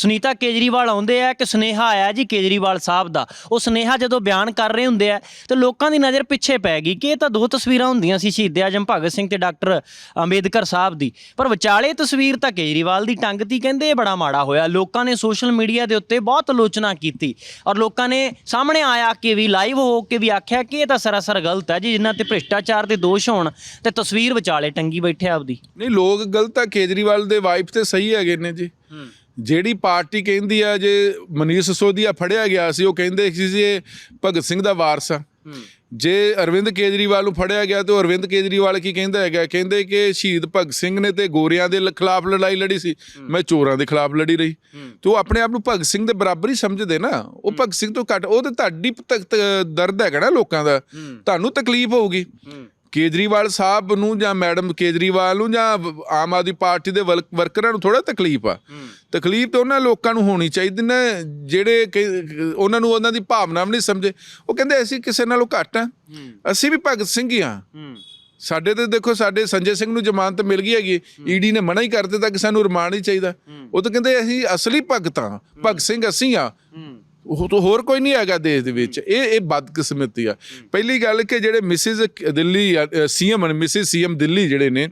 ਸੁਨੀਤਾ ਕੇਜਰੀਵਾਲ ਆਉਂਦੇ ਆ ਕਿ ਸੁਨੇਹਾ ਆਇਆ ਜੀ ਕੇਜਰੀਵਾਲ ਸਾਹਿਬ ਦਾ। ਉਹ ਸੁਨੇਹਾ ਜਦੋਂ ਬਿਆਨ ਕਰ ਰਹੇ ਹੁੰਦੇ ਆ ਤੇ ਲੋਕਾਂ ਦੀ ਨਜ਼ਰ ਪਿੱਛੇ ਪੈ ਗਈ ਕਿ ਇਹ ਤਾਂ ਦੋ ਤਸਵੀਰਾਂ ਹੁੰਦੀਆਂ ਸੀ ਸ਼ਹੀਦ ਆਜਮ ਭਗਤ ਸਿੰਘ ਤੇ ਡਾਕਟਰ ਅੰਬੇਦਕਰ ਸਾਹਿਬ ਦੀ। ਪਰ ਵਿਚਾਲੇ ਤਸਵੀਰ ਤਾਂ ਕੇਜਰੀਵਾਲ ਦੀ ਟੰਗਤੀ ਕਹਿੰਦੇ ਇਹ ਬੜਾ ਮਾੜਾ ਹੋਇਆ। ਲੋਕਾਂ ਨੇ ਸੋਸ਼ਲ ਮੀਡੀਆ ਦੇ ਉੱਤੇ ਬਹੁਤ ਆਲੋਚਨਾ ਕੀਤੀ ਔਰ ਲੋਕਾਂ ਨੇ ਸਾਹਮਣੇ ਆਇਆ ਕਿ ਵੀ ਲਾਈਵ ਹੋ ਕੇ ਵੀ ਆਖਿਆ ਕਿ ਇਹ ਤਾਂ ਸਰਾਸਰ ਗਲਤ ਹੈ ਜੀ ਜਿਨ੍ਹਾਂ ਤੇ ਭ੍ਰਿਸ਼ਟਾਚਾਰ ਦੇ ਦੋਸ਼ ਹੋਣ ਤੇ ਤਸਵੀਰ ਵਿਚਾਲੇ ਟੰਗੀ ਬੈਠੇ ਆਪਦੀ। ਨਹੀਂ ਲੋਕ ਗਲਤ ਆ ਕੇਜਰੀਵਾਲ ਦੇ ਵਾਈਫ ਤੇ ਸਹੀ ਹੈਗੇ ਨੇ ਜੀ। ਜਿਹੜੀ ਪਾਰਟੀ ਕਹਿੰਦੀ ਆ ਜੇ ਮਨੀਸ਼ ਸਿਸੋਦੀਆ ਫੜਿਆ ਗਿਆ ਸੀ ਉਹ ਕਹਿੰਦੇ ਸੀ ਜੀ ਇਹ ਭਗਤ ਸਿੰਘ ਦਾ ਵਾਰਸ ਆ। ਜੇ ਅਰਵਿੰਦ ਕੇਜਰੀਵਾਲ ਨੂੰ ਫੜਿਆ ਗਿਆ ਤੇ ਉਹ ਅਰਵਿੰਦ ਕੇਜਰੀਵਾਲ ਕੀ ਕਹਿੰਦਾ ਹੈਗਾ? ਕਹਿੰਦੇ ਕਿ ਸ਼ਹੀਦ ਭਗਤ ਸਿੰਘ ਨੇ ਤੇ ਗੋਰਿਆਂ ਦੇ ਖਿਲਾਫ ਲੜਾਈ ਲੜੀ ਸੀ। ਮੈਂ ਚੋਰਾਂ ਦੇ ਖਿਲਾਫ ਲੜੀ ਰਹੀ। ਤੇ ਉਹ ਆਪਣੇ ਆਪ ਨੂੰ ਭਗਤ ਸਿੰਘ ਦੇ ਬਰਾਬਰ ਹੀ ਸਮਝਦੇ ਨਾ। ਉਹ ਭਗਤ ਸਿੰਘ ਤੋਂ ਘੱਟ ਉਹ ਤੇ ਤੁਹਾਡੀ ਦਰਦ ਹੈਗਾ ਨਾ ਲੋਕਾਂ ਦਾ। ਤੁਹਾਨੂੰ ਤਕਲੀਫ ਹੋਊਗੀ। ਕੇਜਰੀਵਾਲ ਸਾਹਿਬ ਨੂੰ ਜਾਂ ਮੈਡਮ ਕੇਜਰੀਵਾਲ ਨੂੰ ਜਾਂ ਆਮ ਆਦਮੀ ਪਾਰਟੀ ਦੇ ਵਰਕ- ਵਰਕਰਾਂ ਨੂੰ ਥੋੜਾ ਤਕਲੀਫ ਆ। ਤਕਲੀਫ ਤਾਂ ਉਹਨਾਂ ਲੋਕਾਂ ਨੂੰ ਹੋਣੀ ਚਾਹੀਦੀ ਨਾ ਜਿਹੜੇ ਉਹਨਾਂ ਨੂੰ ਉਹਨਾਂ ਦੀ ਭਾਵਨਾ ਵੀ ਨਹੀਂ ਸਮਝੇ। ਉਹ ਕਹਿੰਦੇ ਅਸੀਂ ਕਿਸੇ ਨਾਲੋਂ ਘੱਟ ਆ। ਅਸੀਂ ਵੀ ਭਗਤ ਸਿੰਘ ਹੀ ਆ। ਸਾਡੇ ਤੇ ਦੇਖੋ ਸਾਡੇ ਸੰਜੇ ਸਿੰਘ ਨੂੰ ਜ਼ਮਾਨਤ ਮਿਲ ਗਈ ਹੈਗੀ। ਈਡੀ ਨੇ ਮਨਾ ਹੀ ਕਰ ਦਿੱਤਾ ਕਿ ਸਾਨੂੰ ਰਿਮਾਂਡ ਹੀ ਚਾਹੀਦਾ। ਉਹ ਤਾਂ ਕਹਿੰਦੇ ਅਸੀਂ ਅਸਲੀ ਭਗਤ ਆ। ਭਗਤ ਸਿੰਘ ਅਸੀਂ ਆ। ਉਹ ਤੋਂ ਹੋਰ ਕੋਈ ਨਹੀਂ ਹੈਗਾ ਦੇਸ਼ ਦੇ ਵਿੱਚ। ਇਹ ਇਹ ਬਦਕਿਸਮਤੀ ਆ। ਪਹਿਲੀ ਗੱਲ ਕਿ ਜਿਹੜੇ Mrs Delhi CM Mrs CM Delhi ਜਿਹੜੇ ਨੇ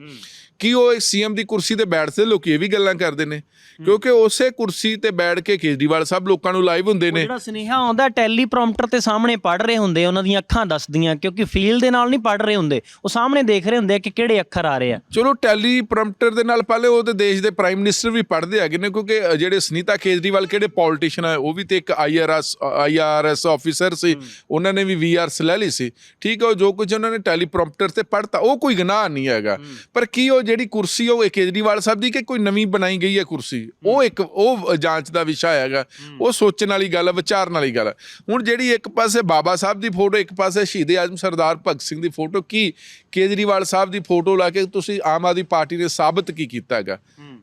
ਕੀ ਉਹ ਇੱਕ ਸੀਐਮ ਦੀ ਕੁਰਸੀ ਤੇ ਬੈਠਦੇ ਲੋਕੀ ਇਹ ਵੀ ਗੱਲਾਂ ਕਰਦੇ ਨੇ। ਕਿਉਂਕਿ ਉਸੇ ਕੁਰਸੀ ਤੇ ਬੈਠ ਕੇ ਕੇਜਰੀਵਾਲ ਸਾਹਿਬ ਲੋਕਾਂ ਨੂੰ ਲਾਈਵ ਹੁੰਦੇ ਨੇ। ਜਿਹੜਾ ਸੁਨੇਹਾ ਆਉਂਦਾ ਟੈਲੀਪ੍ਰੋਮਪਟਰ ਤੇ ਸਾਹਮਣੇ ਪੜ ਰਹੇ ਹੁੰਦੇ ਉਹਨਾਂ ਦੀਆਂ ਅੱਖਾਂ ਦੱਸਦੀਆਂ ਕਿਉਂਕਿ ਫੀਲ ਦੇ ਨਾਲ ਨਹੀਂ ਪੜ ਰਹੇ ਹੁੰਦੇ। ਉਹ ਸਾਹਮਣੇ ਦੇਖ ਰਹੇ ਹੁੰਦੇ ਆ ਕਿ ਕਿਹੜੇ ਅੱਖਰ ਆ ਰਹੇ ਆ। ਚਲੋ ਟੈਲੀਪ੍ਰੋਮਪਟਰ ਦੇ ਨਾਲ ਪਹਿਲੇ ਉਹ ਤੇ ਦੇਸ਼ ਦੇ ਪ੍ਰਾਈਮ ਮਿਨਿਸਟਰ ਵੀ ਪੜ੍ਹਦੇ ਹੈਗੇ ਨੇ ਕਿਉਂਕਿ ਜਿਹੜੇ ਸੁਨੀਤਾ ਕੇਜਰੀਵਾਲ ਕਿਹੜੇ ਪੋਲੀਟੀਸ਼ੀਅਨ ਆ ਉਹ ਵੀ ਤੇ ਇੱਕ ਆਈਆਰਐਸ ਆਈਆਰਐਸ ਆਫੀਸਰ ਸੀ। ਉਹਨਾਂ ਨੇ ਵੀ ਵੀਆਰਸ ਲੈ ਲਈ ਸੀ। ਠੀਕ ਹੈ ਜੋ ਕੁਝ ਉਹਨਾਂ ਨੇ ਟੈਲੀਪ੍ਰੋਮਪਟਰ ਤੇ ਪੜ੍ਹਤਾ ਉਹ ਕੋਈ ਗੁਨਾਹ ਨਹੀਂ ਹੈਗਾ। ਪਰ ਕੀ ਉਹ ਜਿਹੜੀ ਕੁਰਸੀ ਉਹ ਕੇਜਰੀਵਾਲ ਸਾਹਿਬ ਦੀ ਕਿ ਕੋਈ ਨਵੀਂ ਬਣਾਈ ਗਈ ਹੈ ਕੁਰਸੀ? ਉਹ ਇੱਕ ਉਹ ਜਾਂਚ ਦਾ ਵਿਸ਼ਾ ਹੈਗਾ। ਉਹ ਸੋਚਣ ਵਾਲੀ ਗੱਲ ਹੈ ਵਿਚਾਰਨ ਵਾਲੀ ਗੱਲ ਹੈ ਹੁਣ ਜਿਹੜੀ ਇੱਕ ਪਾਸੇ ਬਾਬਾ ਸਾਹਿਬ ਦੀ ਫੋਟੋ ਇੱਕ ਪਾਸੇ ਸ਼ਹੀਦ ਆਜ਼ਮ ਸਰਦਾਰ ਭਗਤ ਸਿੰਘ ਦੀ ਫੋਟੋ ਕੀ ਕੇਜਰੀਵਾਲ ਸਾਹਿਬ ਦੀ ਫੋਟੋ ਲਾ ਕੇ ਤੁਸੀਂ ਆਮ ਆਦਮੀ ਪਾਰਟੀ ਨੇ ਸਾਬਤ ਕੀ ਕੀਤਾ ਹੈਗਾ?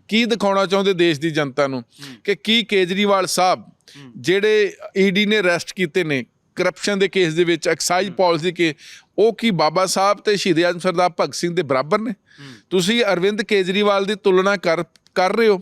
ਕੀ ਦਿਖਾਉਣਾ ਚਾਹੁੰਦੇ ਦੇਸ਼ ਦੀ ਜਨਤਾ ਨੂੰ? ਕਿ ਕੀ ਕੇਜਰੀਵਾਲ ਸਾਹਿਬ ਜਿਹੜੇ ਈਡੀ ਨੇ ਅਰੈਸਟ ਕੀਤੇ ਨੇ ਕਰਪਸ਼ਨ ਦੇ ਕੇਸ ਦੇ ਵਿੱਚ ਐਕਸਾਈਜ਼ ਪਾਲਿਸੀ ਕੇ ਉਹ ਕੀ ਬਾਬਾ ਸਾਹਿਬ ਤੇ ਸ਼ਹੀਦ ਆਜ਼ਮ ਸਰਦਾਰ ਭਗਤ ਸਿੰਘ ਦੇ ਬਰਾਬਰ ਨੇ? ਤੁਸੀਂ ਅਰਵਿੰਦ ਕੇਜਰੀਵਾਲ ਦੀ ਤੁਲਨਾ ਕਰ ਕਰ ਰਹੇ ਹੋ।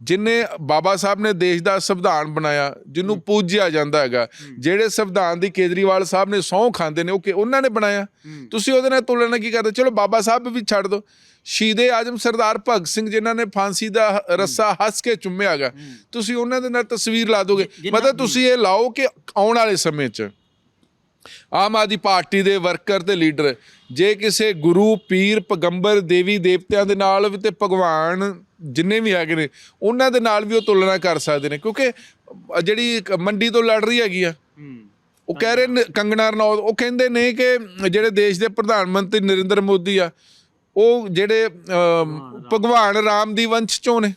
ਜਿਨੇ ਬਾਬਾ ਸਾਹਿਬ ਨੇ ਦੇਸ਼ ਦਾ ਸੰਵਿਧਾਨ ਬਣਾਇਆ ਜਿਹਨੂੰ ਪੂਜਿਆ ਜਾਂਦਾ ਹੈਗਾ ਜਿਹੜੇ ਸੰਵਿਧਾਨ ਦੀ ਕੇਜਰੀਵਾਲ ਸਾਹਿਬ ਨੇ ਸਹੁੰ ਖਾਂਦੇ ਨੇ ਉਹ ਕਿ ਉਹਨਾਂ ਨੇ ਬਣਾਇਆ? ਤੁਸੀਂ ਉਹਦੇ ਨਾਲ ਤੁਲਨਾ ਕੀ ਕਰਦੇ? ਚਲੋ ਬਾਬਾ ਸਾਹਿਬ ਵੀ ਛੱਡ ਦਿਓ ਸ਼ਹੀਦੇ ਆਜਮ ਸਰਦਾਰ ਭਗਤ ਸਿੰਘ ਜਿਨ੍ਹਾਂ ਨੇ ਫਾਂਸੀ ਦਾ ਰੱਸਾ ਹੱਸ ਕੇ ਚੁੰਮਿਆ ਹੈਗਾ ਤੁਸੀਂ ਉਹਨਾਂ ਦੇ ਨਾਲ ਤਸਵੀਰ ਲਾ ਦੋਗੇ। ਮਤਲਬ ਤੁਸੀਂ ਇਹ ਲਾਓ ਕਿ ਆਉਣ ਵਾਲੇ ਸਮੇਂ 'ਚ ਆਮ ਆਦਮੀ ਪਾਰਟੀ ਦੇ ਵਰਕਰ ਤੇ ਲੀਡਰ ਜੇ ਕਿਸੇ ਗੁਰੂ ਪੀਰ ਪਗੰਬਰ ਦੇਵੀ ਦੇਵਤਿਆਂ ਦੇ ਨਾਲ ਵੀ ਤੇ ਭਗਵਾਨ ਜਿੰਨੇ ਵੀ ਹੈਗੇ ਨੇ ਉਹਨਾਂ ਦੇ ਨਾਲ ਵੀ ਉਹ ਤੁਲਨਾ ਕਰ ਸਕਦੇ ਨੇ ਕਿਉਂਕਿ ਜਿਹੜੀ ਮੰਡੀ ਤੋਂ ਲੜ ਰਹੀ ਹੈਗੀ ਆ ਉਹ ਕਹਿ ਰਹੇ ਨੇ ਕੰਗਨਾ ਰਣੌਤ ਉਹ ਕਹਿੰਦੇ ਨੇ ਕਿ ਜਿਹੜੇ ਦੇਸ਼ ਦੇ ਪ੍ਰਧਾਨ ਮੰਤਰੀ ਨਰਿੰਦਰ ਮੋਦੀ ਆ ਉਹ ਜਿਹੜੇ ਭਗਵਾਨ ਰਾਮ ਦੀ ਵੰਸ਼ ਚੋਂ ਨੇ।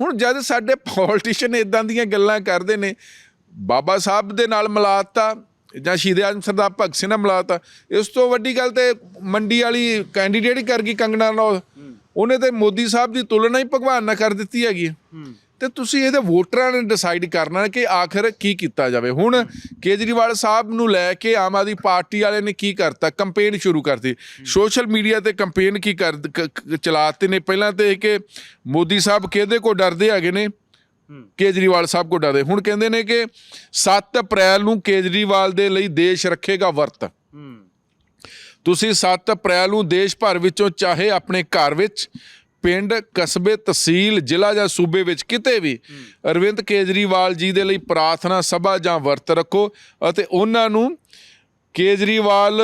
ਹੁਣ ਜਦ ਸਾਡੇ ਪੋਲੀਟੀਸ਼ੀਅਨ ਇਦਾਂ ਦੀਆਂ ਗੱਲਾਂ ਕਰਦੇ ਨੇ ਬਾਬਾ ਸਾਹਿਬ ਦੇ ਨਾਲ ਮਿਲਾਤਾ ਜਾਂ ਸ਼ਹੀਦ ਆਜ਼ਮ ਸਰਦਾਰ ਭਗਤ ਸਿੰਘ ਨਾਲ ਮਿਲਾਤਾ ਇਸ ਤੋਂ ਵੱਡੀ ਗੱਲ ਤੇ ਮੰਡੀ ਵਾਲੀ ਕੈਂਡੀਡੇਟ ਹੀ ਕਰ ਗਈ ਕੰਗਨਾ ਰਣੌਤ। ਉਹਨੇ ਤੇ ਮੋਦੀ ਸਾਹਿਬ ਦੀ ਤੁਲਨਾ ਹੀ ਭਗਵਾਨ ਨਾਲ ਕਰ ਦਿੱਤੀ ਹੈਗੀ। ਤੇ ਤੁਸੀਂ ਇਹਦੇ ਵੋਟਰਾਂ ਨੇ ਡਿਸਾਈਡ ਕਰਨਾ ਕਿ ਆਖਰ ਕੀ ਕੀਤਾ ਜਾਵੇ। ਹੁਣ ਕੇਜਰੀਵਾਲ ਸਾਹਿਬ ਨੂੰ ਲੈ ਕੇ ਆਮ ਆਦਮੀ ਪਾਰਟੀ ਵਾਲੇ ਨੇ ਕੀ ਕਰਤਾ? ਕੰਪੇਨ ਸ਼ੁਰੂ ਕਰਤੀ। ਸੋਸ਼ਲ ਮੀਡੀਆ ਤੇ ਕੰਪੇਨ ਕੀ ਕਰ ਚਲਾਤੇ ਨੇ। ਪਹਿਲਾਂ ਤੇ ਕਿ ਮੋਦੀ ਸਾਹਿਬ ਕਿਹਦੇ ਕੋ ਡਰਦੇ ਹੈਗੇ ਨੇ? ਕੇਜਰੀਵਾਲ ਸਾਹਿਬ ਕੋ ਡਰਦੇ ਹੁਣ ਕਹਿੰਦੇ ਨੇ ਕਿ 7 ਅਪ੍ਰੈਲ ਨੂੰ ਕੇਜਰੀਵਾਲ ਦੇ ਲਈ ਦੇਸ਼ ਰੱਖੇਗਾ ਵਰਤ। ਤੁਸੀਂ 7 ਅਪ੍ਰੈਲ ਨੂੰ ਦੇਸ਼ ਭਰ ਵਿੱਚੋਂ ਚਾਹੇ ਆਪਣੇ ਘਰ ਵਿੱਚ ਪਿੰਡ ਕਸਬੇ ਤਹਿਸੀਲ ਜ਼ਿਲ੍ਹਾ ਜਾਂ ਸੂਬੇ ਵਿੱਚ ਕਿਤੇ ਵੀ ਅਰਵਿੰਦ ਕੇਜਰੀਵਾਲ ਜੀ ਦੇ ਲਈ ਪ੍ਰਾਰਥਨਾ ਸਭਾ ਜਾਂ ਵਰਤ ਰੱਖੋ ਅਤੇ ਉਹਨਾਂ ਨੂੰ ਕੇਜਰੀਵਾਲ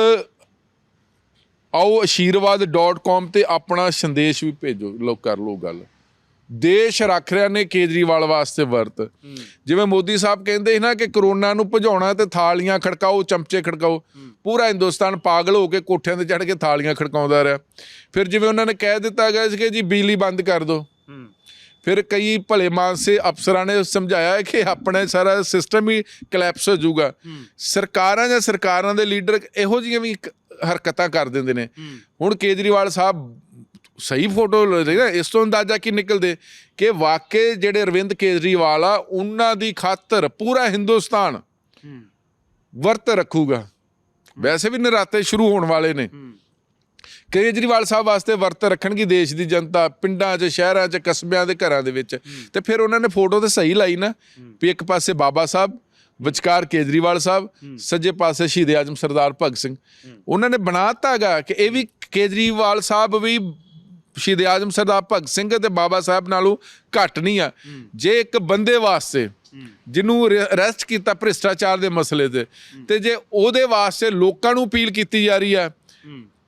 ਆਓ ਆਸ਼ੀਰਵਾਦ.com ਤੇ ਆਪਣਾ ਸੰਦੇਸ਼ ਵੀ ਭੇਜੋ। ਲੋ ਕਰ ਲੋ ਗੱਲ। ਦੇਸ਼ ਰੱਖ ਰਿਹਾ ਨੇ ਕੇਜਰੀਵਾਲ ਵਾਸਤੇ ਵਰਤ। ਜਿਵੇਂ ਮੋਦੀ ਸਾਹਿਬ ਕਹਿੰਦੇ ਸੀ ਨਾ ਕਿ ਕਰੋਨਾ ਨੂੰ ਭਜਾਉਣਾ ਤੇ ਥਾਲੀਆਂ ਖੜਕਾਓ, ਚਮਚੇ ਖੜਕਾਓ। ਪੂਰਾ ਹਿੰਦੁਸਤਾਨ ਪਾਗਲ ਹੋ ਕੇ ਕੋਠਿਆਂ ਤੇ ਚੜ੍ਹ ਕੇ ਥਾਲੀਆਂ ਖੜਕਾਉਂਦਾ ਰਿਹਾ। ਫਿਰ ਜਿਵੇਂ ਉਹਨਾਂ ਨੇ ਕਹਿ ਦਿੱਤਾ ਗਿਆ ਸੀ ਕਿ ਜੀ ਬਿਜਲੀ ਬੰਦ ਕਰ ਦਿਓ। ਫਿਰ ਕਈ ਭਲੇ ਮਾਨਸੇ ਅਫਸਰਾਂ ਨੇ ਸਮਝਾਇਆ ਕਿ ਆਪਣਾ ਸਾਰਾ ਸਿਸਟਮ ਹੀ ਕਲੈਪਸ ਹੋ ਜਾਊਗਾ। ਸਰਕਾਰਾਂ ਜਾਂ ਸਰਕਾਰਾਂ ਦੇ ਲੀਡਰ ਇਹੋ ਜਿਹੀਆਂ ਵੀ ਹਰਕਤਾਂ ਕਰ ਦਿੰਦੇ ਨੇ। ਹੁਣ ਕੇਜਰੀਵਾਲ ਸਾਹਿਬ ਸਹੀ ਫੋਟੋ ਲੈ ਰਹੇ ਨਾ ਇਸ ਤੋਂ ਅੰਦਾਜ਼ਾ ਕੀ ਨਿਕਲਦੇ? ਕਿ ਵਾਕਈ ਜਿਹੜੇ ਅਰਵਿੰਦ ਕੇਜਰੀਵਾਲ ਆ ਉਹਨਾਂ ਦੀ ਖਾਤਰ ਪੂਰਾ ਹਿੰਦੁਸਤਾਨ ਵਰਤ ਰੱਖੂਗਾ। ਵੈਸੇ ਵੀ ਨਰਾਤੇ ਸ਼ੁਰੂ ਹੋਣ ਵਾਲੇ ਨੇ। ਕੇਜਰੀਵਾਲ ਸਾਹਿਬ ਵਾਸਤੇ ਵਰਤ ਰੱਖਣਗੀ ਦੇਸ਼ ਦੀ ਜਨਤਾ ਪਿੰਡਾਂ 'ਚ ਸ਼ਹਿਰਾਂ 'ਚ ਕਸਬਿਆਂ ਦੇ ਘਰਾਂ ਦੇ ਵਿੱਚ। ਤੇ ਫਿਰ ਉਹਨਾਂ ਨੇ ਫੋਟੋ ਤੇ ਸਹੀ ਲਾਈ ਨਾ ਵੀ ਇੱਕ ਪਾਸੇ ਬਾਬਾ ਸਾਹਿਬ ਵਿਚਕਾਰ ਕੇਜਰੀਵਾਲ ਸਾਹਿਬ ਸੱਜੇ ਪਾਸੇ ਸ਼ਹੀਦ ਆਜਮ ਸਰਦਾਰ ਭਗਤ ਸਿੰਘ। ਉਹਨਾਂ ਨੇ ਬਣਾਤਾ ਹੈਗਾ ਕਿ ਇਹ ਵੀ ਕੇਜਰੀਵਾਲ ਸਾਹਿਬ ਵੀ ਸ਼ਹੀਦ ਆਜਮ ਸਰਦਾਰ ਭਗਤ ਸਿੰਘ ਤੇ ਬਾਬਾ ਸਾਹਿਬ ਨਾਲੋਂ ਘੱਟ ਨਹੀਂ ਆ। ਜੇ ਇੱਕ ਬੰਦੇ ਵਾਸਤੇ ਜਿਹਨੂੰ ਅਰੈਸਟ ਕੀਤਾ ਭ੍ਰਿਸ਼ਟਾਚਾਰ ਦੇ ਮਸਲੇ ਤੇ ਤੇ ਜੇ ਉਹਦੇ ਵਾਸਤੇ ਲੋਕਾਂ ਨੂੰ ਅਪੀਲ ਕੀਤੀ ਜਾ ਰਹੀ ਆ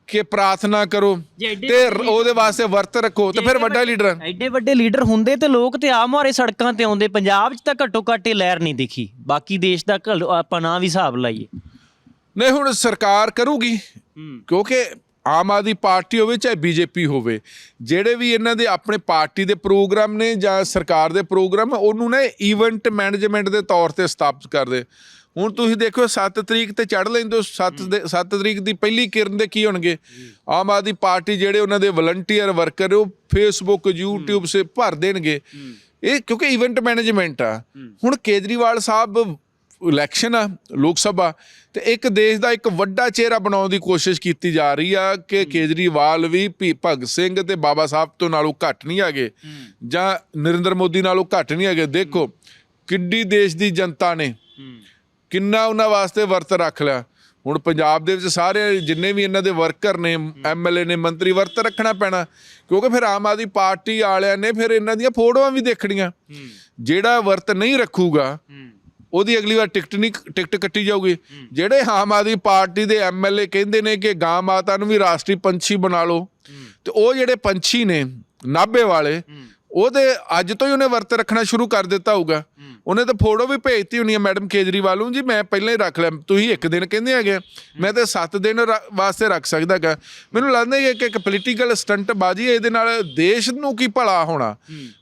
ਕਿ ਪ੍ਰਾਰਥਨਾ ਕਰੋ ਤੇ ਉਹਦੇ ਵਾਸਤੇ ਵਰਤ ਰੱਖੋ ਤੇ ਫਿਰ ਵੱਡਾ ਲੀਡਰ। ਐਡੇ ਵੱਡੇ ਲੀਡਰ ਹੁੰਦੇ ਤੇ ਲੋਕ ਤੇ ਆਮ ਮਾਰੇ ਸੜਕਾਂ ਤੇ ਆਉਂਦੇ ਪੰਜਾਬ 'ਚ ਤਾਂ ਘੱਟੋ ਘੱਟ ਇਹ ਲਹਿਰ ਨਹੀਂ ਦਿਖੀ। ਬਾਕੀ ਦੇਸ਼ ਦਾ ਆਪਾਂ ਨਾ ਵੀ ਹਿਸਾਬ ਲਾਈਏ। ਨਹੀਂ ਹੁਣ ਸਰਕਾਰ ਕਰੂਗੀ ਕਿਉਂਕਿ ਆਮ ਆਦਮੀ ਪਾਰਟੀ ਹੋਵੇ ਚਾਹੇ ਬੀਜੇਪੀ ਹੋਵੇ ਜਿਹੜੇ ਵੀ ਇਹਨਾਂ ਦੇ ਆਪਣੇ ਪਾਰਟੀ ਦੇ ਪ੍ਰੋਗਰਾਮ ਨੇ ਜਾਂ ਸਰਕਾਰ ਦੇ ਪ੍ਰੋਗਰਾਮ ਉਹਨੂੰ ਨਾ ਇਵੈਂਟ ਮੈਨੇਜਮੈਂਟ ਦੇ ਤੌਰ ਤੇ ਸਥਾਪਿਤ ਕਰਦੇ। ਹੁਣ ਤੁਸੀਂ ਦੇਖੋ 7 ਤਰੀਕ ਤੇ ਚੜ ਲੈਂਦੇ 7 ਦੇ 7 ਤਰੀਕ ਦੀ ਪਹਿਲੀ ਕਿਰਨ ਦੇ ਕੀ ਹੋਣਗੇ? ਆਮ ਆਦਮੀ ਪਾਰਟੀ ਜਿਹੜੇ ਉਹਨਾਂ ਦੇ ਵਲੰਟੀਅਰ ਵਰਕਰ ਉਹ ਫੇਸਬੁੱਕ YouTube ਸੇ ਭਰ ਦੇਣਗੇ। ਇਹ ਕਿਉਂਕਿ ਇਵੈਂਟ ਮੈਨੇਜਮੈਂਟ ਆ। ਹੁਣ ਕੇਜਰੀਵਾਲ ਸਾਹਿਬ ਇਲੈਕਸ਼ਨ ਆ ਲੋਕ ਸਭਾ ਤੇ ਇੱਕ ਦੇਸ਼ ਦਾ ਇੱਕ ਵੱਡਾ ਚਿਹਰਾ ਬਣਾਉਣ ਦੀ ਕੋਸ਼ਿਸ਼ ਕੀਤੀ ਜਾ ਰਹੀ ਆ ਕਿ ਕੇਜਰੀਵਾਲ ਵੀ ਭੀ- ਭਗਤ ਸਿੰਘ ਤੇ ਬਾਬਾ ਸਾਹਿਬ ਤੋਂ ਨਾਲੋਂ ਘੱਟ ਨਹੀਂ ਹੈਗੇ ਜਾਂ ਨਰਿੰਦਰ ਮੋਦੀ ਨਾਲੋਂ ਘੱਟ ਨਹੀਂ ਹੈਗੇ। ਦੇਖੋ ਕਿੱਡੀ ਦੇਸ਼ ਦੀ ਜਨਤਾ ਨੇ ਕਿੰਨਾ ਉਹਨਾਂ ਵਾਸਤੇ ਵਰਤ ਰੱਖ ਲਿਆ। ਹੁਣ ਪੰਜਾਬ ਦੇ ਵਿੱਚ ਸਾਰੇ ਜਿੰਨੇ ਵੀ ਇਹਨਾਂ ਦੇ ਵਰਕਰ ਨੇ ਐਮਐਲਏ ਨੇ ਮੰਤਰੀ ਵਰਤ ਰੱਖਣਾ ਪੈਣਾ ਕਿਉਂਕਿ ਫਿਰ ਆਮ ਆਦਮੀ ਪਾਰਟੀ ਵਾਲਿਆਂ ਨੇ ਫਿਰ ਇਹਨਾਂ ਦੀਆਂ ਫੋਟੋਆਂ ਵੀ ਦੇਖਣੀਆਂ। ਜਿਹੜਾ ਵਰਤ ਨਹੀਂ ਰੱਖੂਗਾ ਉਹਦੀ ਅਗਲੀ ਵਾਰ ਟਿਕਟ ਨਹੀਂ ਟਿਕਟ ਕੱਟੀ ਜਾਊਗੀ। ਜਿਹੜੇ ਆਮ ਆਦਮੀ ਪਾਰਟੀ ਦੇ ਐਮਐਲਏ ਕਹਿੰਦੇ ਨੇ ਕਿ ਗਾਂ ਮਾਤਾ ਨੂੰ ਵੀ ਰਾਸ਼ਟਰੀ ਪੰਛੀ ਬਣਾ ਲਓ। ਤੇ ਉਹ ਜਿਹੜੇ ਪੰਛੀ ਨੇ ਨਾਭੇ ਵਾਲੇ ਉਹਦੇ ਅੱਜ ਤੋਂ ਹੀ ਉਹਨੇ ਵਰਤ ਰੱਖਣਾ ਸ਼ੁਰੂ ਕਰ ਦਿੱਤਾ ਹੋਊਗਾ। ਉਹਨੇ ਤਾਂ ਫੋਟੋ ਵੀ ਭੇਜਤੀ ਹੋਣੀ ਹੈ ਮੈਡਮ ਕੇਜਰੀਵਾਲ ਨੂੰ, ਜੀ ਮੈਂ ਪਹਿਲਾਂ ਹੀ ਰੱਖ ਲਿਆ, ਤੁਸੀਂ ਇੱਕ ਦਿਨ ਕਹਿੰਦੇ ਹੈਗੇ ਮੈਂ ਤਾਂ 7 ਦਿਨ ਰ- ਵਾਸਤੇ ਰੱਖ ਸਕਦਾ ਹੈਗਾ। ਮੈਨੂੰ ਲੱਗਦਾ ਹੈ ਕਿ ਇੱਕ ਪੋਲੀਟੀਕਲ ਸਟੰਟ ਬਾਜੀ ਇਹਦੇ ਨਾਲ ਦੇਸ਼ ਨੂੰ ਕੀ ਭਲਾ ਹੋਣਾ।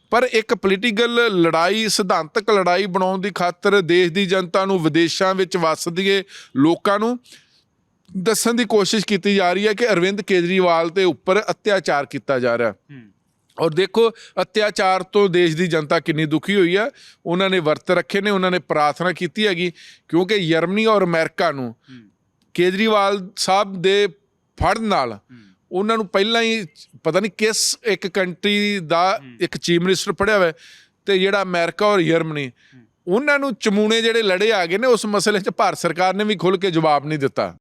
ਪਰ ਇੱਕ ਪੋਲੀਟੀਕਲ ਲੜਾਈ, ਸਿਧਾਂਤਕ ਲੜਾਈ ਬਣਾਉਣ ਦੀ ਖਾਤਰ ਦੇਸ਼ ਦੀ ਜਨਤਾ ਨੂੰ ਵਿਦੇਸ਼ਾਂ ਵਿੱਚ ਵੱਸਦੀਏ ਲੋਕਾਂ ਨੂੰ ਦੱਸਣ ਦੀ ਕੋਸ਼ਿਸ਼ ਕੀਤੀ ਜਾ ਰਹੀ ਹੈ ਕਿ ਅਰਵਿੰਦ ਕੇਜਰੀਵਾਲ ਦੇ ਉੱਪਰ ਅਤਿਆਚਾਰ ਕੀਤਾ ਜਾ ਰਿਹਾ। ਔਰ ਦੇਖੋ ਅਤਿਆਚਾਰ ਤੋਂ ਦੇਸ਼ ਦੀ ਜਨਤਾ ਕਿੰਨੀ ਦੁਖੀ ਹੋਈ ਆ। ਉਹਨਾਂ ਨੇ ਵਰਤ ਰੱਖੇ ਨੇ ਉਹਨਾਂ ਨੇ ਪ੍ਰਾਰਥਨਾ ਕੀਤੀ ਹੈਗੀ ਕਿਉਂਕਿ ਜਰਮਨੀ ਔਰ ਅਮਰੀਕਾ ਨੂੰ ਕੇਜਰੀਵਾਲ ਸਾਹਿਬ ਦੇ ਫੜ ਨਾਲ ਉਹਨਾਂ ਨੂੰ ਪਹਿਲਾਂ ਹੀ ਪਤਾ ਨਹੀਂ ਕਿਸ ਇੱਕ ਕੰਟਰੀ ਦਾ ਇੱਕ ਚੀਫ ਮਿਨਿਸਟਰ ਫੜਿਆ ਹੋਇਆ ਤੇ ਜਿਹੜਾ ਅਮਰੀਕਾ ਔਰ ਜਰਮਨੀ ਉਹਨਾਂ ਨੂੰ ਚਮੂਣੇ ਜਿਹੜੇ ਲੜੇ ਆ ਗਏ ਨੇ ਉਸ ਮਸਲੇ 'ਚ ਭਾਰਤ ਸਰਕਾਰ ਨੇ ਵੀ ਖੁੱਲ ਕੇ ਜਵਾਬ ਨਹੀਂ ਦਿੱਤਾ।